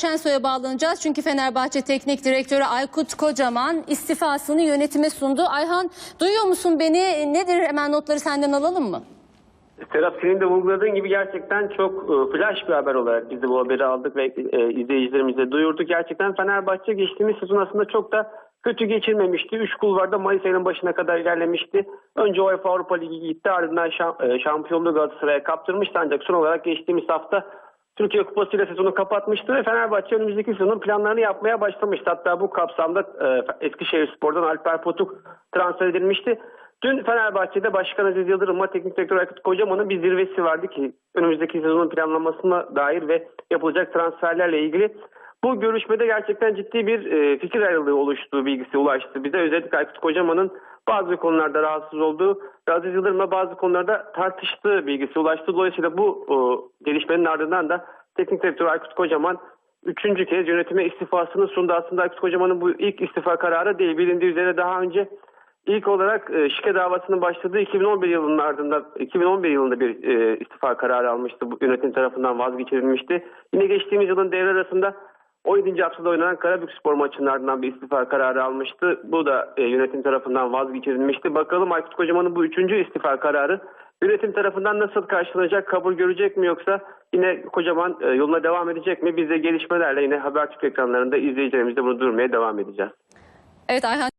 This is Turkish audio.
Şensoy'a bağlanacağız. Çünkü Fenerbahçe Teknik Direktörü Aykut Kocaman istifasını yönetime sundu. Ayhan duyuyor musun beni? Nedir hemen notları senden alalım mı? Serap senin de vurguladığın gibi gerçekten çok e, flash bir haber olarak biz de bu haberi aldık ve e, izleyicilerimize duyurduk. Gerçekten Fenerbahçe geçtiğimiz sezon aslında çok da kötü geçirmemişti. Üç kulvarda Mayıs ayının başına kadar ilerlemişti. Önce UEFA Avrupa Ligi gitti ardından şam, e, şampiyonluğu Galatasaray'a kaptırmıştı ancak son olarak geçtiğimiz hafta Türkiye Kupası ile sezonu kapatmıştı ve Fenerbahçe önümüzdeki sezonun planlarını yapmaya başlamıştı. Hatta bu kapsamda e, Eskişehir Spor'dan Alper Potuk transfer edilmişti. Dün Fenerbahçe'de Başkan Aziz Yıldırım'la Teknik Direktör Aykut Kocaman'ın bir zirvesi vardı ki önümüzdeki sezonun planlamasına dair ve yapılacak transferlerle ilgili. Bu görüşmede gerçekten ciddi bir e, fikir ayrılığı oluştuğu bilgisi ulaştı bize. Özellikle Aykut Kocaman'ın bazı konularda rahatsız olduğu ve Aziz Yıldırım'la bazı konularda tartıştığı bilgisi ulaştı. Dolayısıyla bu e, gelişmenin ardından da Teknik Direktör Aykut Kocaman üçüncü kez yönetime istifasını sundu. Aslında Aykut Kocaman'ın bu ilk istifa kararı değil. Bilindiği üzere daha önce İlk olarak e, şike davasının başladığı 2011 yılının ardından 2011 yılında bir e, istifa kararı almıştı. Bu yönetim tarafından vazgeçirilmişti. Yine geçtiğimiz yılın devre arasında 17. haftada oynanan Karabükspor maçının ardından bir istifa kararı almıştı. Bu da e, yönetim tarafından vazgeçirilmişti. Bakalım Aykut Kocaman'ın bu üçüncü istifa kararı yönetim tarafından nasıl karşılanacak, kabul görecek mi yoksa yine Kocaman e, yoluna devam edecek mi? Biz de gelişmelerle yine Habertürk ekranlarında izleyicilerimizle bunu durmaya devam edeceğiz. Evet Ayhan